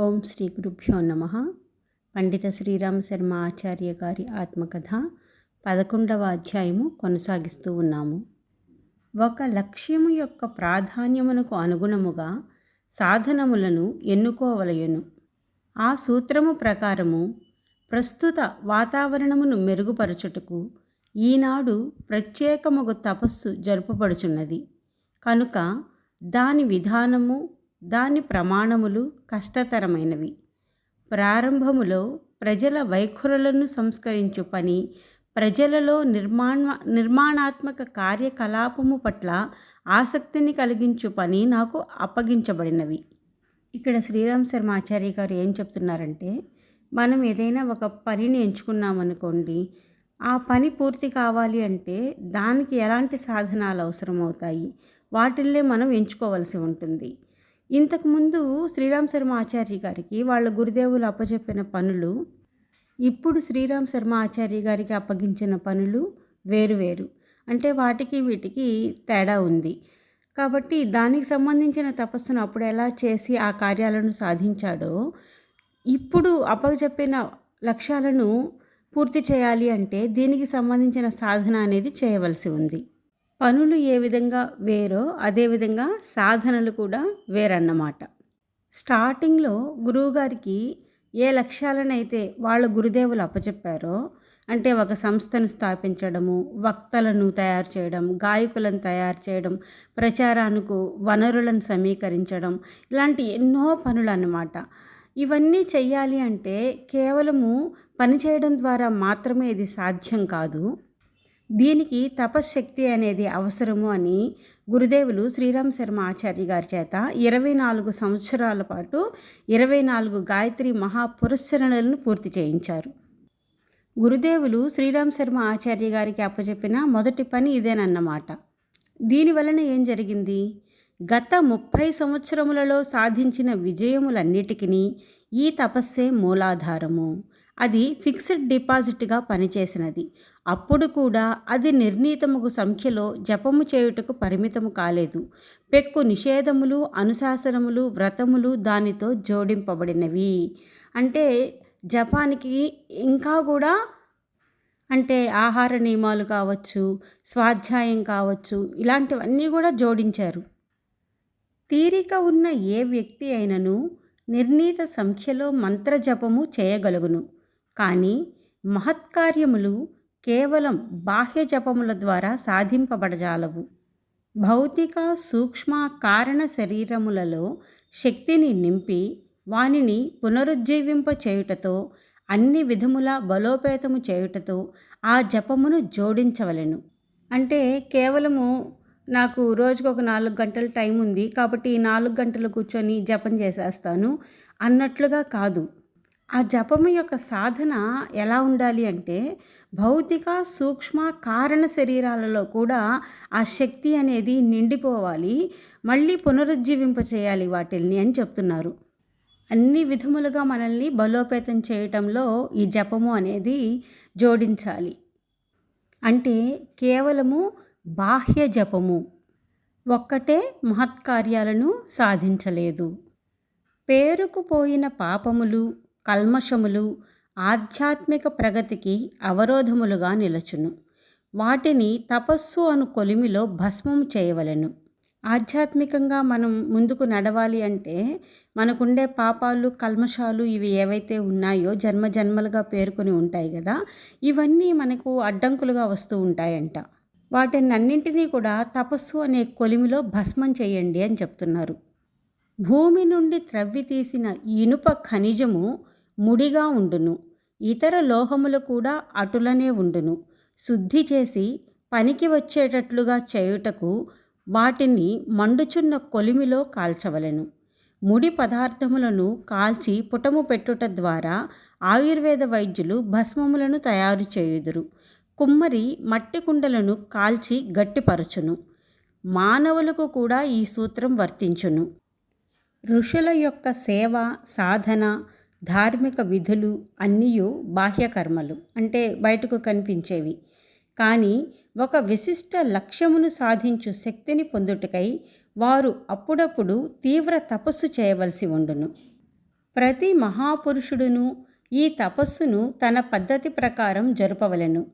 ఓం శ్రీ గురుభ్యో నమ. పండిత శ్రీరామ శర్మ ఆచార్య గారి ఆత్మకథ పదకొండవ అధ్యాయము కొనసాగిస్తూ ఉన్నాము. ఒక లక్ష్యము యొక్క ప్రాధాన్యమునకు అనుగుణముగా సాధనములను ఎన్నుకోవలయను ఆ సూత్రము ప్రకారము ప్రస్తుత వాతావరణమును మెరుగుపరచుటకు ఈనాడు ప్రత్యేకముగు తపస్సు జరుపబడుచున్నది కనుక దాని విధానము దాని ప్రమాణములు కష్టతరమైనవి. ప్రారంభములో ప్రజల వైఖరులను సంస్కరించు పని ప్రజలలో నిర్మాణ నిర్మాణాత్మక కార్యకలాపము పట్ల ఆసక్తిని కలిగించు పని నాకు అప్పగించబడినవి. ఇక్కడ శ్రీరామ్ శర్మ ఆచార్య గారు ఏం చెప్తున్నారంటే మనం ఏదైనా ఒక పనిని ఎంచుకున్నామనుకోండి ఆ పని పూర్తి కావాలి అంటే దానికి ఎలాంటి సాధనాలు అవసరమవుతాయి? వాటిల్లే మనం ఎంచుకోవాల్సి ఉంటుంది. ఇంతకుముందు శ్రీరామ్ శర్మ ఆచార్య గారికి వాళ్ళ గురుదేవులు అప్పచెప్పిన పనులు ఇప్పుడు శ్రీరామ్ శర్మ ఆచార్య గారికి అప్పగించిన పనులు వేరువేరు అంటే వాటికి వీటికి తేడా ఉంది. కాబట్టి దానికి సంబంధించిన తపస్సును అప్పుడు ఎలా చేసి ఆ కార్యాలను సాధించాడో ఇప్పుడు అప్పచెప్పిన లక్ష్యాలను పూర్తి చేయాలి అంటే దీనికి సంబంధించిన సాధన అనేది చేయవలసి ఉంది. పనులు ఏ విధంగా వేరో అదేవిధంగా సాధనలు కూడా వేరన్నమాట. స్టార్టింగ్లో గురువుగారికి ఏ లక్ష్యాలనైతే వాళ్ళ గురుదేవులు అప్పచెప్పారో అంటే ఒక సంస్థను స్థాపించడము వక్తలను తయారు చేయడం గాయకులను తయారు చేయడం ప్రచారానికి వనరులను సమీకరించడం ఇలాంటి ఎన్నో పనులు అన్నమాట ఇవన్నీ చెయ్యాలి అంటే కేవలము పని చేయడం ద్వారా మాత్రమే ఇది సాధ్యం కాదు. దీనికి తపశ్శక్తి అనేది అవసరము అని గురుదేవులు శ్రీరామ్ శర్మ ఆచార్య గారి చేత ఇరవై నాలుగు సంవత్సరాల పాటు ఇరవై నాలుగు గాయత్రి మహాపురస్సరణలను పూర్తి చేయించారు. గురుదేవులు శ్రీరామ్ శర్మ ఆచార్య గారికి అప్పచెప్పిన మొదటి పని ఇదేనన్నమాట. దీనివలన ఏం జరిగింది? గత ముప్పై సంవత్సరములలో సాధించిన విజయములన్నిటికీ ఈ తపస్సే మూలాధారము. అది ఫిక్స్డ్ డిపాజిట్గా పనిచేసినది. అప్పుడు కూడా అది నిర్ణీతముకు సంఖ్యలో జపము చేయుటకు పరిమితము కాలేదు. పెక్కు నిషేధములు అనుశాసనములు వ్రతములు దానితో జోడింపబడినవి. అంటే జపానికి ఇంకా కూడా అంటే ఆహార నియమాలు కావచ్చు స్వాధ్యాయం కావచ్చు ఇలాంటివన్నీ కూడా జోడించారు. తీరిక ఉన్న ఏ వ్యక్తి అయినను నిర్ణీత సంఖ్యలో మంత్రజపము చేయగలుగును. కానీ మహత్కార్యములు కేవలం బాహ్య జపముల ద్వారా సాధింపబడజాలవు. భౌతిక సూక్ష్మ కారణ శరీరములలో శక్తిని నింపి వానిని పునరుజ్జీవింప చేయుటతో అన్ని విధముల బలోపేతము చేయుటతో ఆ జపమును జోడించవలెను. అంటే కేవలము నాకు రోజుకు ఒక నాలుగు గంటల టైం ఉంది కాబట్టి ఈ నాలుగు గంటలు కూర్చొని జపం చేసేస్తాను అన్నట్లుగా కాదు. ఆ జపము యొక్క సాధన ఎలా ఉండాలి అంటే భౌతిక సూక్ష్మ కారణ శరీరాలలో కూడా ఆ శక్తి అనేది నిండిపోవాలి మళ్ళీ పునరుజ్జీవింప చేయాలి వాటిల్ని అని చెప్తున్నారు. అన్ని విధములుగా మనల్ని బలోపేతం చేయటంలో ఈ జపము అనేది జోడించాలి. అంటే కేవలము బాహ్య జపము ఒక్కటే మహత్కార్యాలను సాధించలేదు. పేరుకుపోయిన పాపములు కల్మషములు ఆధ్యాత్మిక ప్రగతికి అవరోధములుగా నిలచును. వాటిని తపస్సు అను కొలిమిలో భస్మం చేయవలెను. ఆధ్యాత్మికంగా మనం ముందుకు నడవాలి అంటే మనకుండే పాపాలు కల్మషాలు ఇవి ఏవైతే ఉన్నాయో జన్మ జన్మలుగా పేర్కొని ఉంటాయి కదా ఇవన్నీ మనకు అడ్డంకులుగా వస్తూ ఉంటాయంట. వాటినన్నింటినీ కూడా తపస్సు అనే కొలిమిలో భస్మం చేయండి అని చెప్తున్నారు. భూమి నుండి త్రవ్వి తీసిన ఇనుప ఖనిజము ముడిగా ఉండును. ఇతర లోహములు కూడా అటులనే ఉండును. శుద్ధి చేసి పనికి వచ్చేటట్లుగా చేయుటకు వాటిని మండుచున్న కొలిమిలో కాల్చవలెను. ముడి పదార్థములను కాల్చి పుటము పెట్టుట ద్వారా ఆయుర్వేద వైద్యులు భస్మములను తయారు చేయుదురు. కుమ్మరి మట్టి కుండలను కాల్చి గట్టిపరచును. మానవులకు కూడా ఈ సూత్రం వర్తించును. ఋషుల యొక్క సేవ సాధన ధార్మిక విధులు అన్నీ బాహ్యకర్మలు అంటే బయటకు కనిపించేవి. కానీ ఒక విశిష్ట లక్ష్యమును సాధించు శక్తిని పొందుటకై వారు అప్పుడప్పుడు తీవ్ర తపస్సు చేయవలసి ఉండును. ప్రతి మహాపురుషుడును ఈ తపస్సును తన పద్ధతి ప్రకారం జరుపవలెను.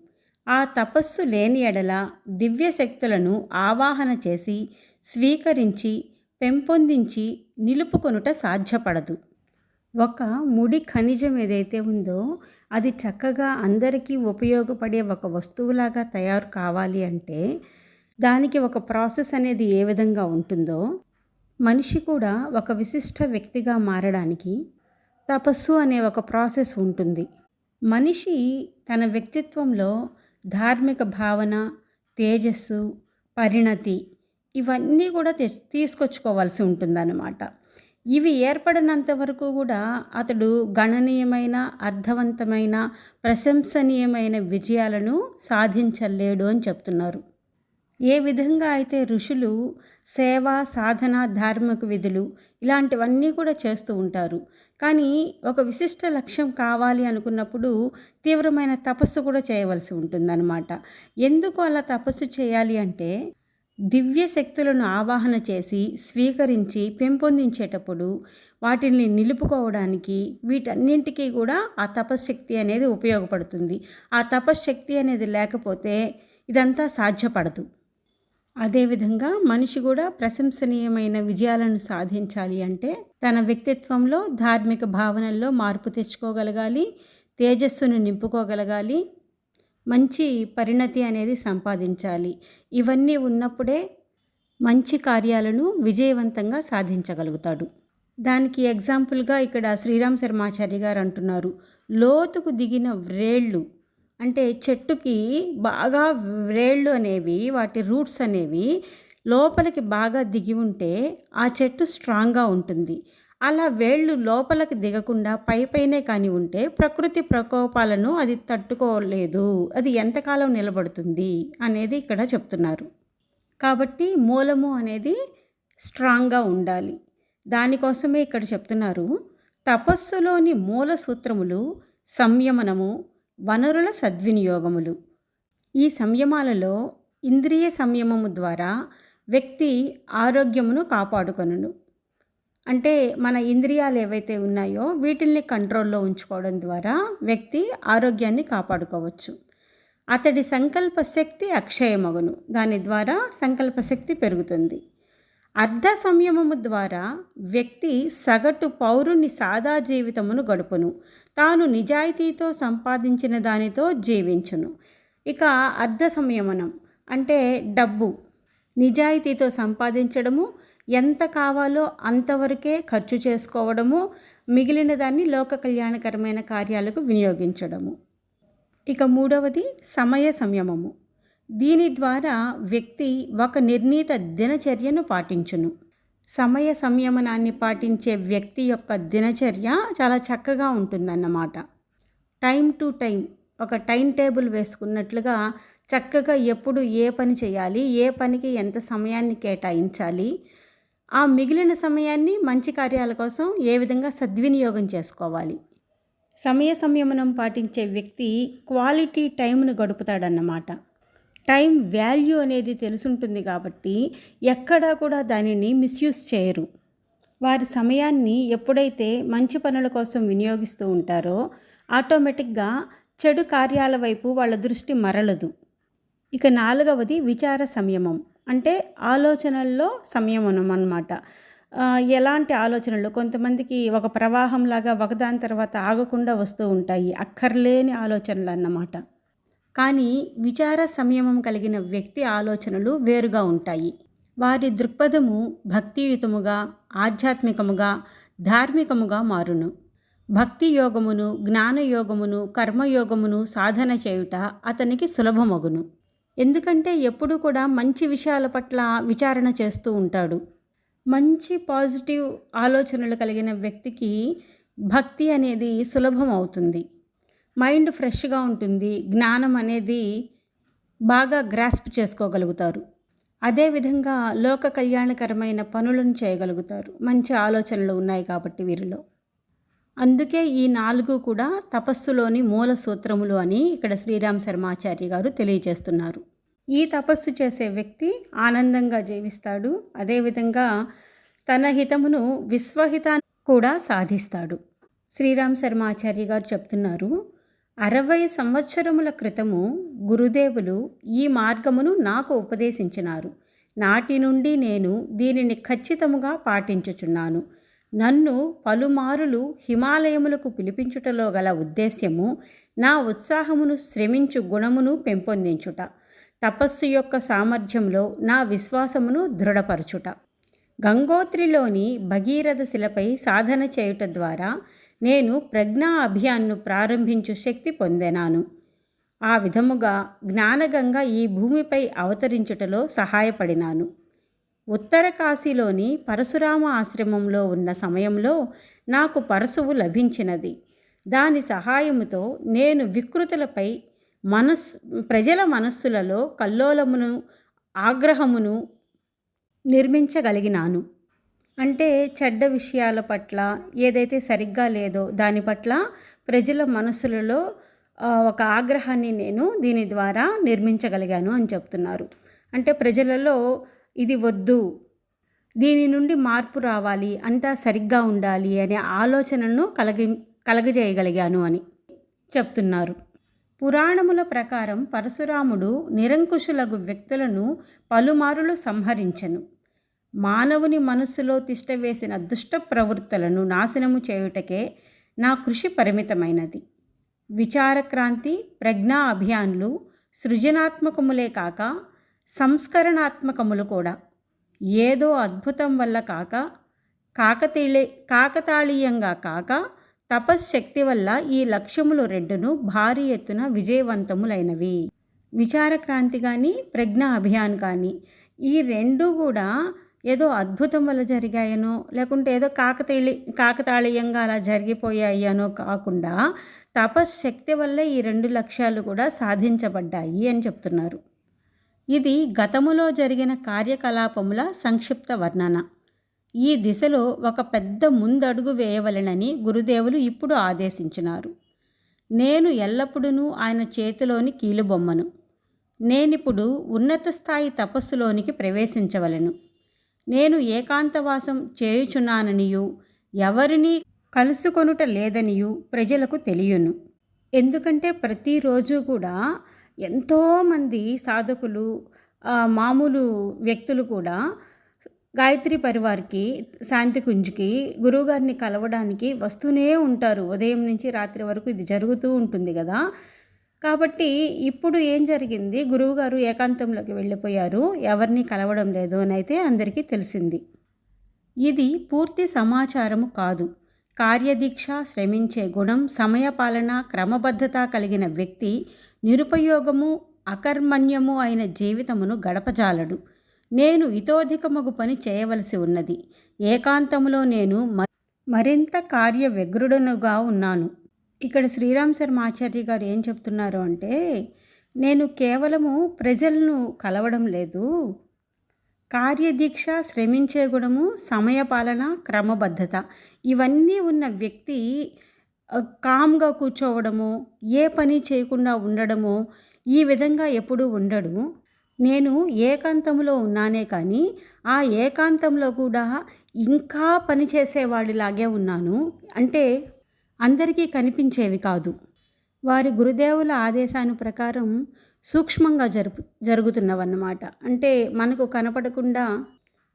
ఆ తపస్సు లేని ఎడల దివ్య శక్తులను ఆవాహన చేసి స్వీకరించి పెంపొందించి నిలుపుకొనుట సాధ్యపడదు. ఒక ముడి ఖనిజం ఏదైతే ఉందో అది చక్కగా అందరికీ ఉపయోగపడే ఒక వస్తువులాగా తయారు కావాలి అంటే దానికి ఒక ప్రాసెస్ అనేది ఏ విధంగా ఉంటుందో మనిషి కూడా ఒక విశిష్ట వ్యక్తిగా మారడానికి తపస్సు అనే ఒక ప్రాసెస్ ఉంటుంది. మనిషి తన వ్యక్తిత్వంలో ధార్మిక భావన తేజస్సు పరిణతి ఇవన్నీ కూడా తె- తీసుకొచ్చుకోవాల్సి ఉంటుందన్నమాట. ఇవి ఏర్పడినంత వరకు కూడా అతడు గణనీయమైన అర్థవంతమైన ప్రశంసనీయమైన విజయాలను సాధించలేడు అని చెప్తున్నారు. ఏ విధంగా అయితే ఋషులు సేవ సాధన ధార్మిక విధులు ఇలాంటివన్నీ కూడా చేస్తూ ఉంటారు. కానీ ఒక విశిష్ట లక్ష్యం కావాలి అనుకున్నప్పుడు తీవ్రమైన తపస్సు కూడా చేయవలసి ఉంటుందన్నమాట. ఎందుకు అలా తపస్సు చేయాలి అంటే దివ్య శక్తులను ఆవాహన చేసి స్వీకరించి పెంపొందించేటప్పుడు వాటిని నిలుపుకోవడానికి వీటన్నింటికీ కూడా ఆ తపశ్శక్తి అనేది ఉపయోగపడుతుంది. ఆ తపశ్శక్తి అనేది లేకపోతే ఇదంతా సాధ్యపడదు. అదేవిధంగా మనిషి కూడా ప్రశంసనీయమైన విజయాలను సాధించాలి అంటే తన వ్యక్తిత్వంలో ధార్మిక భావనల్లో మార్పు తెచ్చుకోగలగాలి తేజస్సును నింపుకోగలగాలి మంచి పరిణతి అనేది సంపాదించాలి. ఇవన్నీ ఉన్నప్పుడే మంచి కార్యాలను విజయవంతంగా సాధించగలుగుతాడు. దానికి ఎగ్జాంపుల్గా ఇక్కడ శ్రీరామ్ శర్మాచార్య గారు అంటున్నారు. లోతుకు దిగిన వ్రేళ్ళు అంటే చెట్టుకి బాగా వ్రేళ్ళు అనేవి వాటి రూట్స్ అనేవి లోపలికి బాగా దిగి ఉంటే ఆ చెట్టు స్ట్రాంగ్గా ఉంటుంది. అలా వేళ్ళు లోపలికి దిగకుండా పైపైనే కాని కానీ ఉంటే ప్రకృతి ప్రకోపాలను అది తట్టుకోలేదు. అది ఎంతకాలం నిలబడుతుంది అనేది ఇక్కడ చెప్తున్నారు. కాబట్టి మూలము అనేది స్ట్రాంగ్గా ఉండాలి. దానికోసమే ఇక్కడ చెప్తున్నారు. తపస్సులోని మూల సూత్రములు సంయమనము వనరుల సద్వినియోగములు. ఈ సంయమాలలో ఇంద్రియ సంయమము ద్వారా వ్యక్తి ఆరోగ్యమును కాపాడుకొనును. అంటే మన ఇంద్రియాలు ఏవైతే ఉన్నాయో వీటిల్ని కంట్రోల్లో ఉంచుకోవడం ద్వారా వ్యక్తి ఆరోగ్యాన్ని కాపాడుకోవచ్చు. అతడి సంకల్ప శక్తి అక్షయమగును. దాని ద్వారా సంకల్ప శక్తి పెరుగుతుంది. అర్ధ సంయమము ద్వారా వ్యక్తి సగటు పౌరుని సాదా జీవితమును గడుపును. తాను నిజాయితీతో సంపాదించిన దానితో జీవించును. ఇక అర్ధ సంయమనం అంటే డబ్బు. నిజాయితీతో సంపాదించడము ఎంత కావాలో అంతవరకే ఖర్చు చేసుకోవడము మిగిలిన దాన్ని లోక కళ్యాణకరమైన కార్యాలకు వినియోగించడము. ఇక మూడవది సమయ సంయమము. దీని ద్వారా వ్యక్తి ఒక నిర్ణీత దినచర్యను పాటించును. సమయ సంయమనాన్ని పాటించే వ్యక్తి యొక్క దినచర్య చాలా చక్కగా ఉంటుందన్నమాట. టైం టు టైం ఒక టైం టేబుల్ వేసుకున్నట్లుగా చక్కగా ఎప్పుడు ఏ పని చేయాలి ఏ పనికి ఎంత సమయాన్ని కేటాయించాలి ఆ మిగిలిన సమయాన్ని మంచి కార్యాల కోసం ఏ విధంగా సద్వినియోగం చేసుకోవాలి? సమయ సంయమనం పాటించే వ్యక్తి క్వాలిటీ టైంను గడుపుతాడన్నమాట. టైం వాల్యూ అనేది తెలుసుంటుంది కాబట్టి ఎక్కడా కూడా దానిని మిస్యూజ్ చేయరు. వారి సమయాన్ని ఎప్పుడైతే మంచి పనుల కోసం వినియోగిస్తూ ఉంటారో ఆటోమేటిక్గా చెడు కార్యాల వైపు వాళ్ళ దృష్టి మరలదు. ఇక నాలుగవది విచార సంయమం. అంటే ఆలోచనల్లో సంయమనం అన్నమాట ఎలాంటి ఆలోచనలు? కొంతమందికి ఒక ప్రవాహంలాగా ఒకదాని తర్వాత ఆగకుండా వస్తూ ఉంటాయి. అక్కర్లేని ఆలోచనలు అన్నమాట కానీ విచార సంయమం కలిగిన వ్యక్తి ఆలోచనలు వేరుగా ఉంటాయి. వారి దృక్పథము భక్తియుతముగా ఆధ్యాత్మికముగా ధార్మికముగా మారును. భక్తి యోగమును జ్ఞానయోగమును కర్మయోగమును సాధన చేయుట అతనికి సులభమగును. ఎందుకంటే ఎప్పుడూ కూడా మంచి విషయాల పట్ల విచారణ చేస్తూ ఉంటాడు. మంచి పాజిటివ్ ఆలోచనలు కలిగిన వ్యక్తికి భక్తి అనేది సులభం అవుతుంది. మైండ్ ఫ్రెష్గా ఉంటుంది. జ్ఞానం అనేది బాగా గ్రాస్ప్ చేసుకోగలుగుతారు. అదేవిధంగా లోక కళ్యాణకరమైన పనులను చేయగలుగుతారు. మంచి ఆలోచనలు ఉన్నాయి కాబట్టి వీరిలో. అందుకే ఈ నాలుగు కూడా తపస్సులోని మూల సూత్రములు అని ఇక్కడ శ్రీరామ్ శర్మాచార్య గారు తెలియజేస్తున్నారు. ఈ తపస్సు చేసే వ్యక్తి ఆనందంగా జీవిస్తాడు అదేవిధంగా తన హితమును విశ్వహితాన్ని కూడా సాధిస్తాడు. శ్రీరామ్ శర్మాచార్య గారు చెప్తున్నారు అరవై సంవత్సరముల క్రితము గురుదేవులు ఈ మార్గమును నాకు ఉపదేశించినారు. నాటి నుండి నేను దీనిని ఖచ్చితముగా పాటించుచున్నాను. నన్ను పలుమారులు హిమాలయములకు పిలిపించుటలో గల ఉద్దేశ్యము నా ఉత్సాహమును శ్రమించు గుణమును పెంపొందించుట. తపస్సు యొక్క సామర్థ్యంలో నా విశ్వాసమును దృఢపరచుట. గంగోత్రిలోని భగీరథ శిలపై సాధన చేయుట ద్వారా నేను ప్రజ్ఞా అభియాన్ను ప్రారంభించు శక్తి పొందెనాను. ఆ విధముగా జ్ఞానగంగా ఈ భూమిపై అవతరించుటలో సహాయపడినాను. ఉత్తర కాశీలోని పరశురామ ఆశ్రమంలో ఉన్న సమయంలో నాకు పరశువు లభించినది. దాని సహాయముతో నేను వికృతులపై మనస్ ప్రజల మనస్సులలో కల్లోలమును ఆగ్రహమును నిర్మించగలిగినాను. అంటే చెడ్డ విషయాల పట్ల ఏదైతే సరిగ్గా లేదో దాని పట్ల ప్రజల మనసులలో ఒక ఆగ్రహాన్ని నేను దీని ద్వారా నిర్మించగలిగాను అని చెప్తున్నారు. అంటే ప్రజలలో ఇది వద్దు. దీని నుండి మార్పు రావాలి అంతా సరిగ్గా ఉండాలి అనే ఆలోచనను కలగి కలగజేయగలిగాను అని చెప్తున్నారు. పురాణముల ప్రకారం పరశురాముడు నిరంకుశులగు వ్యక్తులను పలుమారులు సంహరించను. మానవుని మనస్సులో తిష్టవేసిన దుష్ట ప్రవృత్తులను నాశనము చేయుటకే నా కృషి పరిమితమైనది. విచారక్రాంతి ప్రజ్ఞా అభియాన్లు సృజనాత్మకములే కాక సంస్కరణాత్మకములు కూడా. ఏదో అద్భుతం వల్ల కాక కాకతీళే కాకతాళీయంగా కాక తపశ్శక్తి వల్ల ఈ లక్ష్యములు రెండును భారీ ఎత్తున విజయవంతములైనవి. విచారక్రాంతి కానీ ప్రజ్ఞా అభియాన్ కానీ ఈ రెండు కూడా ఏదో అద్భుతం వల్ల జరిగాయనో లేకుంటే ఏదో కాకతీళి కాకతాళీయంగా అలా జరిగిపోయాయనో కాకుండా తపశ్శక్తి వల్ల ఈ రెండు లక్ష్యాలు కూడా సాధించబడ్డాయి అని చెప్తున్నారు. ఇది గతములో జరిగిన కార్యకలాపముల సంక్షిప్త వర్ణన. ఈ దిశలో ఒక పెద్ద ముందడుగు వేయవలెనని గురుదేవులు ఇప్పుడు ఆదేశించినారు. నేను ఎల్లప్పుడూ ఆయన చేతిలోని కీలుబొమ్మను నేనిప్పుడు ఉన్నత స్థాయి తపస్సులోనికి ప్రవేశించవలను. నేను ఏకాంతవాసం చేయుచున్నాననియు ఎవరినీ కలుసుకొనుట లేదనియు ప్రజలకు తెలియను. ఎందుకంటే ప్రతిరోజు కూడా ఎంతోమంది సాధకులు మామూలు వ్యక్తులు కూడా గాయత్రి పరివార్కి శాంతి కుంజ్కి గురువుగారిని కలవడానికి వస్తూనే ఉంటారు. ఉదయం నుంచి రాత్రి వరకు ఇది జరుగుతూ ఉంటుంది కదా. కాబట్టి ఇప్పుడు ఏం జరిగింది? గురువుగారు ఏకాంతంలోకి వెళ్ళిపోయారు. ఎవరిని కలవడం లేదు అని అయితే అందరికీ తెలిసింది. ఇది పూర్తి సమాచారము కాదు. కార్యదీక్ష శ్రమించే గుణం సమయపాలన క్రమబద్ధత కలిగిన వ్యక్తి నిరుపయోగము అకర్మణ్యము అయిన జీవితమును గడపజాలడు. నేను ఇతోధికమగు పని చేయవలసి ఉన్నది. ఏకాంతములో నేను మరింత కార్య వ్యగ్రుడనుగా ఉన్నాను. ఇక్కడ శ్రీరామ్ శర్మ ఆచార్య గారు ఏం చెప్తున్నారు అంటే నేను కేవలము ప్రజలను కలవడం లేదు. కార్యదీక్ష శ్రమించే గుణము సమయపాలన క్రమబద్ధత ఇవన్నీ ఉన్న వ్యక్తి కామ్గా కూర్చోవడము ఏ పని చేయకుండా ఉండడము ఈ విధంగా ఎప్పుడూ ఉండడు. నేను ఏకాంతంలో ఉన్నానే కానీ ఆ ఏకాంతంలో కూడా ఇంకా పని చేసేవాడిలాగే ఉన్నాను. అంటే అందరికీ కనిపించేవి కాదు. వారి గురుదేవుల ఆదేశాను ప్రకారం సూక్ష్మంగా జరుపు జరుగుతున్నవన్నమాట. అంటే మనకు కనపడకుండా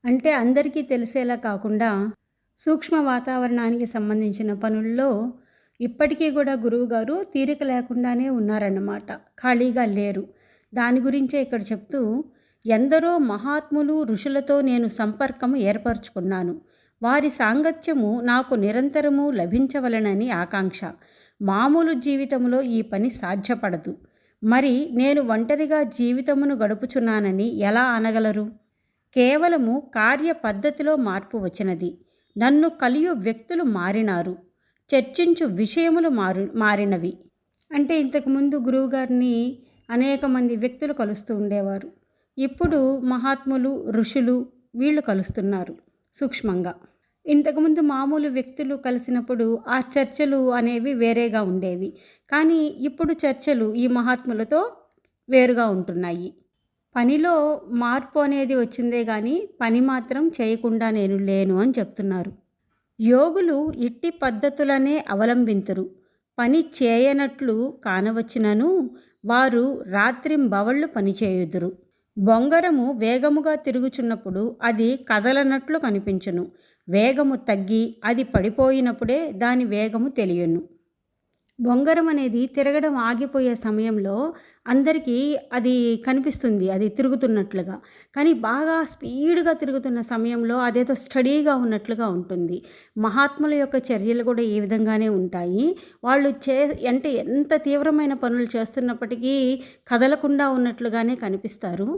అంటే అందరికీ తెలిసేలా కాకుండా సూక్ష్మ వాతావరణానికి సంబంధించిన పనుల్లో ఇప్పటికీ కూడా గురువుగారు తీరిక లేకుండానే ఉన్నారన్నమాట. ఖాళీగా లేరు. దాని గురించే ఇక్కడ చెప్తూ ఎందరో మహాత్ములు ఋషులతో నేను సంపర్కము ఏర్పరచుకున్నాను. వారి సాంగత్యము నాకు నిరంతరము లభించవలనని ఆకాంక్ష. మామూలు జీవితంలో ఈ పని సాధ్యపడదు. మరి నేను ఒంటరిగా జీవితమును గడుపుచున్నానని ఎలా అనగలరు? కేవలము కార్య పద్ధతిలో మార్పు వచ్చినది. నన్ను కలియు వ్యక్తులు మారినారు. చర్చించు విషయములు మారు మారినవి. అంటే ఇంతకుముందు గురువుగారిని అనేక మంది వ్యక్తులు కలుస్తూ ఉండేవారు. ఇప్పుడు మహాత్ములు ఋషులు వీళ్ళు కలుస్తున్నారు సూక్ష్మంగా. ఇంతకుముందు మామూలు వ్యక్తులు కలిసినప్పుడు ఆ చర్చలు అనేవి వేరేగా ఉండేవి. కానీ ఇప్పుడు చర్చలు ఈ మహాత్ములతో వేరుగా ఉంటున్నాయి. పనిలో మార్పు అనేది వచ్చిందే కానీ పని మాత్రం చేయకుండా నేను లేను అని చెప్తున్నారు. యోగులు ఇట్టి పద్ధతులనే అవలంబింతురు. పని చేయనట్లు కానవచ్చినను వారు రాత్రింబవళ్ళు పనిచేయుదురు బొంగరము వేగముగా తిరుగుచున్నప్పుడు అది కదలనట్లు కనిపించును. వేగము తగ్గి అది పడిపోయినప్పుడే దాని వేగము తెలియను. బొంగరం అనేది తిరగడం ఆగిపోయే సమయంలో అందరికీ అది కనిపిస్తుంది అది తిరుగుతున్నట్లుగా. కానీ బాగా స్పీడ్గా తిరుగుతున్న సమయంలో అదేదో స్టడీగా ఉన్నట్లుగా ఉంటుంది. మహాత్ముల యొక్క చర్యలు కూడా ఈ విధంగానే ఉంటాయి. వాళ్ళు చే అంటే ఎంత తీవ్రమైన పనులు చేస్తున్నప్పటికీ కదలకుండా ఉన్నట్లుగానే కనిపిస్తారు.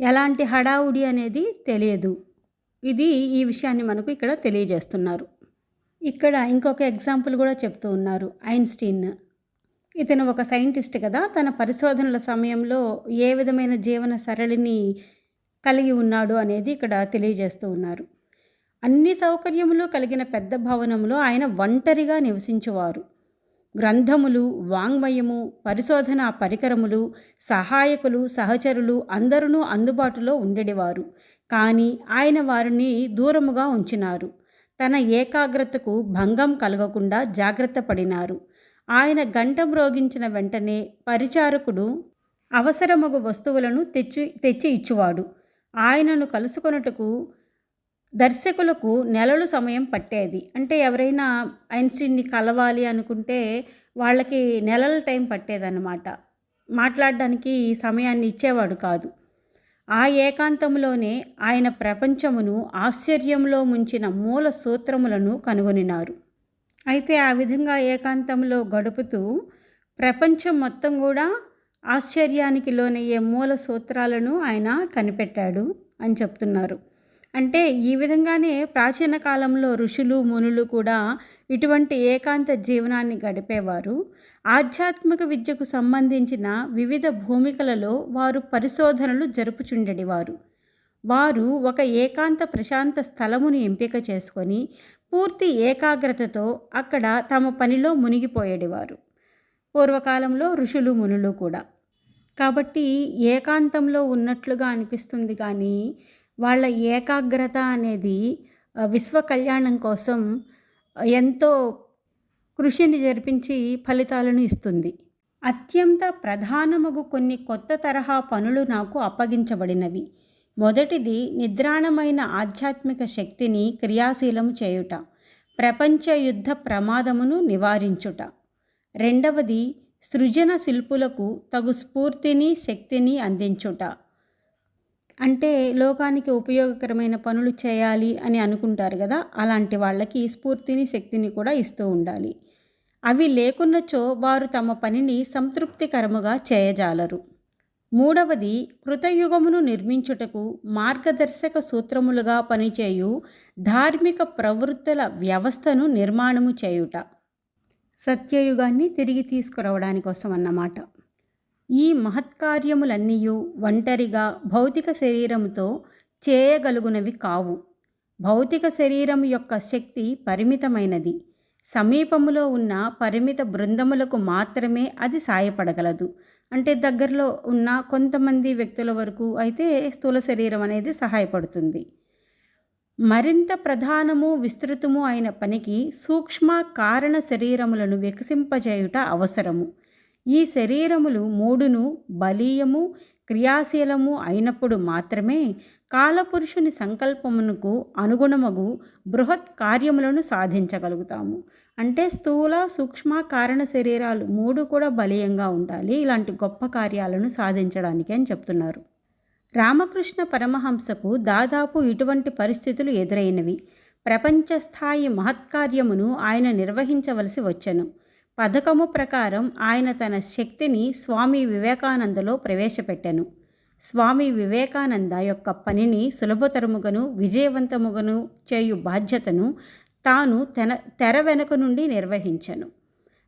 ఎలాంటి హడావుడి అనేది తెలియదు. ఇది ఈ విషయాన్ని మనకు ఇక్కడ తెలియజేస్తున్నారు. ఇక్కడ ఇంకొక ఎగ్జాంపుల్ కూడా చెప్తూ ఉన్నారు ఐన్స్టీన్. ఇతను ఒక సైంటిస్ట్ కదా తన పరిశోధనల సమయంలో ఏ విధమైన జీవన సరళిని కలిగి ఉన్నాడు అనేది ఇక్కడ తెలియజేస్తూ ఉన్నారు. అన్ని సౌకర్యములు కలిగిన పెద్ద భవనంలో ఆయన ఒంటరిగా నివసించువారు. గ్రంథములు వాంగ్మయము పరిశోధన పరికరములు సహాయకులు సహచరులు అందరూ అందుబాటులో ఉండేవారు. కానీ ఆయన వారిని దూరముగా ఉంచినారు. తన ఏకాగ్రతకు భంగం కలగకుండా జాగ్రత్త పడినారు. ఆయన గంటం రోగించిన వెంటనే పరిచారకుడు అవసరమగు వస్తువులను తెచ్చి తెచ్చి ఇచ్చువాడు. ఆయనను కలుసుకొనుటకు దర్శకులకు నెలలు సమయం పట్టేది. అంటే ఎవరైనా ఐన్స్టీన్ని కలవాలి అనుకుంటే వాళ్ళకి నెలల టైం పట్టేదన్నమాట. మాట్లాడడానికి సమయాన్ని ఇచ్చేవాడు కాదు. ఆ ఏకాంతంలోనే ఆయన ప్రపంచమును ఆశ్చర్యంలో ముంచిన మూల సూత్రములను కనుగొనినారు. అయితే ఆ విధంగా ఏకాంతంలో గడుపుతూ ప్రపంచం మొత్తం కూడా ఆశ్చర్యానికి లోనయ్యే మూల సూత్రాలను ఆయన కనిపెట్టాడు అని చెప్తున్నారు. అంటే ఈ విధంగానే ప్రాచీన కాలంలో ఋషులు మునులు కూడా ఇటువంటి ఏకాంత జీవనాన్ని గడిపేవారు. ఆధ్యాత్మిక విద్యకు సంబంధించిన వివిధ భూమికలలో వారు పరిశోధనలు జరుపుచుండెడివారు వారు ఒక ఏకాంత ప్రశాంత స్థలమును ఎంపిక చేసుకొని పూర్తి ఏకాగ్రతతో అక్కడ తమ పనిలో మునిగిపోయేడివారు. పూర్వకాలంలో ఋషులు మునులు కూడా. కాబట్టి ఏకాంతంలో ఉన్నట్లుగా అనిపిస్తుంది కానీ వాళ్ళ ఏకాగ్రత అనేది విశ్వ కళ్యాణం కోసం ఎంతో కృషిని జరిపించి ఫలితాలను ఇస్తుంది. అత్యంత ప్రధానమగు కొన్ని కొత్త తరహా పనులు నాకు అప్పగించబడినవి. మొదటిది నిద్రాణమైన ఆధ్యాత్మిక శక్తిని క్రియాశీలము చేయుట ప్రపంచ యుద్ధ ప్రమాదమును నివారించుట. రెండవది సృజన శిల్పులకు తగు స్ఫూర్తిని శక్తిని అందించుట. అంటే లోకానికి ఉపయోగకరమైన పనులు చేయాలి అని అనుకుంటారు కదా అలాంటి వాళ్ళకి స్ఫూర్తిని శక్తిని కూడా ఇస్తూ ఉండాలి. అవి లేకున్నచో వారు తమ పనిని సంతృప్తికరముగా చేయజాలరు. మూడవది కృతయుగమును నిర్మించుటకు మార్గదర్శక సూత్రములుగా పనిచేయు ధార్మిక ప్రవృత్తుల వ్యవస్థను నిర్మాణము చేయుట. సత్యయుగాన్ని తిరిగి తీసుకురావడానికి కోసం అన్నమాట ఈ మహత్కార్యములన్నీ ఒంటరిగా భౌతిక శరీరముతో చేయగలుగునవి కావు. భౌతిక శరీరం యొక్క శక్తి పరిమితమైనది. సమీపములో ఉన్న పరిమిత బృందములకు మాత్రమే అది సాయపడగలదు. అంటే దగ్గరలో ఉన్న కొంతమంది వ్యక్తుల వరకు అయితే స్థూల శరీరం అనేది సహాయపడుతుంది. మరింత ప్రధానము విస్తృతము అయిన పనికి సూక్ష్మ కారణ శరీరములను వికసింపజేయుట అవసరము. ఈ శరీరములు మూడును బలీయము క్రియాశీలము అయినప్పుడు మాత్రమే కాలపురుషుని సంకల్పమునకు అనుగుణమగు బృహత్ కార్యములను సాధించగలుగుతాము. అంటే స్థూల సూక్ష్మ కారణ శరీరాలు మూడు కూడా బలీయంగా ఉండాలి. ఇలాంటి గొప్ప కార్యాలను సాధించడానికి అని చెప్తున్నారు. రామకృష్ణ పరమహంసకు దాదాపు ఇటువంటి పరిస్థితులు ఎదురైనవి. ప్రపంచ స్థాయి మహత్కార్యమును ఆయన నిర్వహించవలసి వచ్చెను. పథకము ప్రకారం ఆయన తన శక్తిని స్వామి వివేకానందలో ప్రవేశపెట్టెను. స్వామి వివేకానంద యొక్క పనిని సులభతరముగను విజయవంతముగను చేయు బాధ్యతను తాను తెన తెర వెనుక నుండి నిర్వహించను.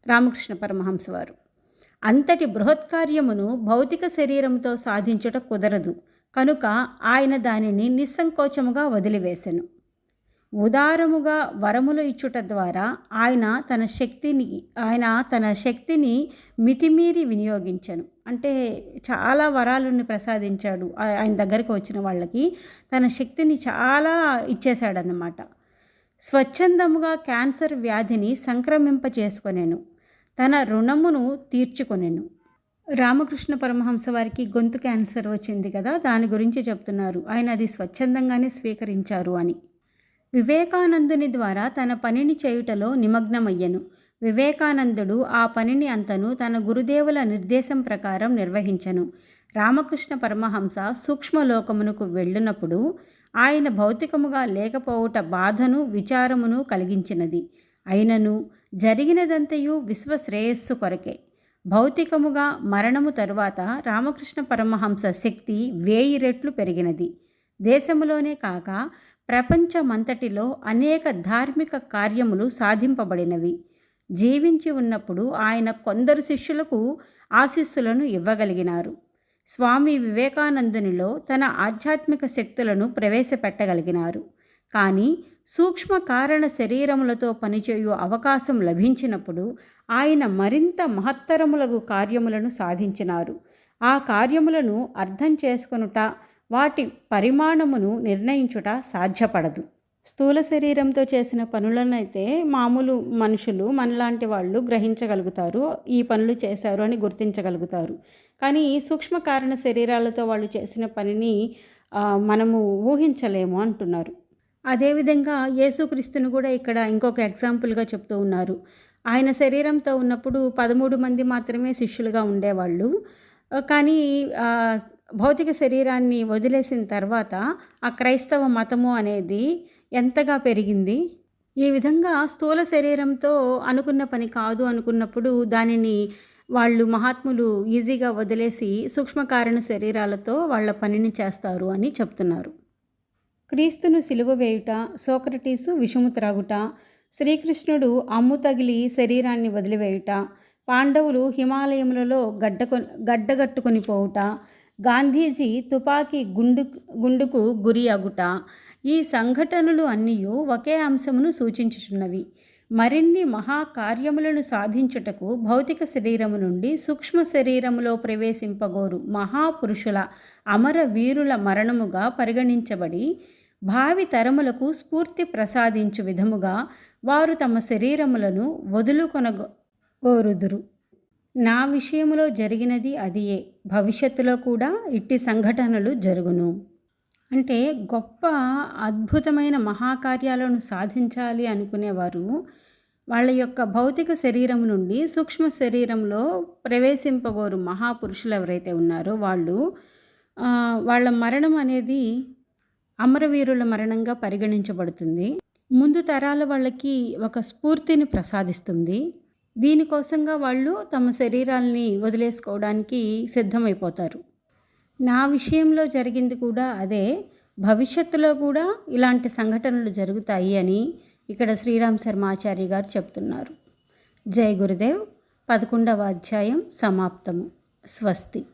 రామకృష్ణ పరమహంస వారు అంతటి బృహత్కార్యమును భౌతిక శరీరంతో సాధించుట కుదరదు. కనుక ఆయన దానిని నిస్సంకోచముగా వదిలివేశను ఉదారముగా వరములు ఇచ్చుట ద్వారా ఆయన తన శక్తిని ఆయన తన శక్తిని మితిమీరి వినియోగించను. అంటే చాలా వరాలను ప్రసాదించాడు. ఆయన దగ్గరికి వచ్చిన వాళ్ళకి తన శక్తిని చాలా ఇచ్చేశాడనమాట స్వచ్ఛందముగా క్యాన్సర్ వ్యాధిని సంక్రమింప చేసుకొనేను. తన రుణమును తీర్చుకొనేను. రామకృష్ణ పరమహంస వారికి గొంతు క్యాన్సర్ వచ్చింది కదా దాని గురించి చెప్తున్నారు. ఆయన అది స్వచ్ఛందంగానే స్వీకరించారు అని. వివేకానందుని ద్వారా తన పనిని చేయుటలో నిమగ్నమయ్యను. వివేకానందుడు ఆ పనిని అంతను తన గురుదేవుల నిర్దేశం ప్రకారం నిర్వహించను. రామకృష్ణ పరమహంస సూక్ష్మలోకమునకు వెళ్ళినప్పుడు ఆయన భౌతికముగా లేకపోవుట బాధను విచారమును కలిగించినది. అయినను జరిగినదంతయు విశ్వశ్రేయస్సు కొరకే. భౌతికముగా మరణము తరువాత రామకృష్ణ పరమహంస శక్తి వేయి రెట్లు పెరిగినది. దేశములోనే కాక ప్రపంచమంతటిలో అనేక ధార్మిక కార్యములు సాధింపబడినవి. జీవించి ఉన్నప్పుడు ఆయన కొందరు శిష్యులకు ఆశీస్సులను ఇవ్వగలిగినారు. స్వామి వివేకానందునిలో తన ఆధ్యాత్మిక శక్తులను ప్రవేశపెట్టగలిగినారు. కానీ సూక్ష్మ కారణ శరీరములతో పనిచేయు అవకాశం లభించినప్పుడు ఆయన మరింత మహత్తరములగు కార్యములను సాధించినారు. ఆ కార్యములను అర్థం చేసుకొనుట వాటి పరిమాణమును నిర్ణయించుట సాధ్యపడదు. స్థూల శరీరంతో చేసిన పనులనైతే మామూలు మనుషులు మనలాంటి వాళ్ళు గ్రహించగలుగుతారు ఈ పనులు చేశారు అని గుర్తించగలుగుతారు. కానీ సూక్ష్మ కారణ శరీరాలతో వాళ్ళు చేసిన పనిని మనము ఊహించలేము అంటున్నారు. అదేవిధంగా యేసుక్రీస్తుని కూడా ఇక్కడ ఇంకొక ఎగ్జాంపుల్గా చెప్తూ ఉన్నారు. ఆయన శరీరంతో ఉన్నప్పుడు పదమూడు మంది మాత్రమే శిష్యులుగా ఉండేవాళ్ళు. కానీ భౌతిక శరీరాన్ని వదిలేసిన తర్వాత ఆ క్రైస్తవ మతము అనేది ఎంతగా పెరిగింది? ఈ విధంగా స్థూల శరీరంతో అనుకున్న పని కాదు అనుకున్నప్పుడు దానిని వాళ్ళు మహాత్ములు ఈజీగా వదిలేసి సూక్ష్మకారణ శరీరాలతో వాళ్ళ పనిని చేస్తారు అని చెప్తున్నారు. క్రీస్తును సిలువ వేయుట సోక్రటీసు విషము త్రాగుట శ్రీకృష్ణుడు అమ్ము తగిలి శరీరాన్ని వదిలివేయుట పాండవులు హిమాలయములలో గడ్డ గడ్డగట్టుకొని పోవుట గాంధీజీ తుపాకీ గుండు గుండుకు గురి అగుట. ఈ సంఘటనలు అన్నీ ఒకే అంశమును సూచించుచున్నవి. మరిన్ని మహాకార్యములను సాధించుటకు భౌతిక శరీరము నుండి సూక్ష్మ శరీరములో ప్రవేశింపగోరు మహాపురుషుల అమర వీరుల మరణముగా పరిగణించబడి భావి తరములకు స్ఫూర్తి ప్రసాదించు విధముగా వారు తమ శరీరములను వదులుకొనగోరుదురు నా విషయంలో జరిగినది అదియే. భవిష్యత్తులో కూడా ఇట్టి సంఘటనలు జరుగును. అంటే గొప్ప అద్భుతమైన మహాకార్యాలను సాధించాలి అనుకునేవారు. వాళ్ళ యొక్క భౌతిక శరీరం నుండి సూక్ష్మ శరీరంలో ప్రవేశింపగోరు మహాపురుషులు ఎవరైతే ఉన్నారో వాళ్ళు వాళ్ళ మరణం అనేది అమరవీరుల మరణంగా పరిగణించబడుతుంది. ముందు తరాల వాళ్ళకి ఒక స్ఫూర్తిని ప్రసాదిస్తుంది. దీనికోసంగా వాళ్ళు తమ శరీరాల్ని వదిలేసుకోవడానికి సిద్ధమైపోతారు. నా విషయంలో జరిగింది కూడా అదే. భవిష్యత్తులో కూడా ఇలాంటి సంఘటనలు జరుగుతాయి అని ఇక్కడ శ్రీరామ్ శర్మాచార్య గారు చెప్తున్నారు. జై గురుదేవ్. పదకొండవ అధ్యాయం సమాప్తము. స్వస్తి.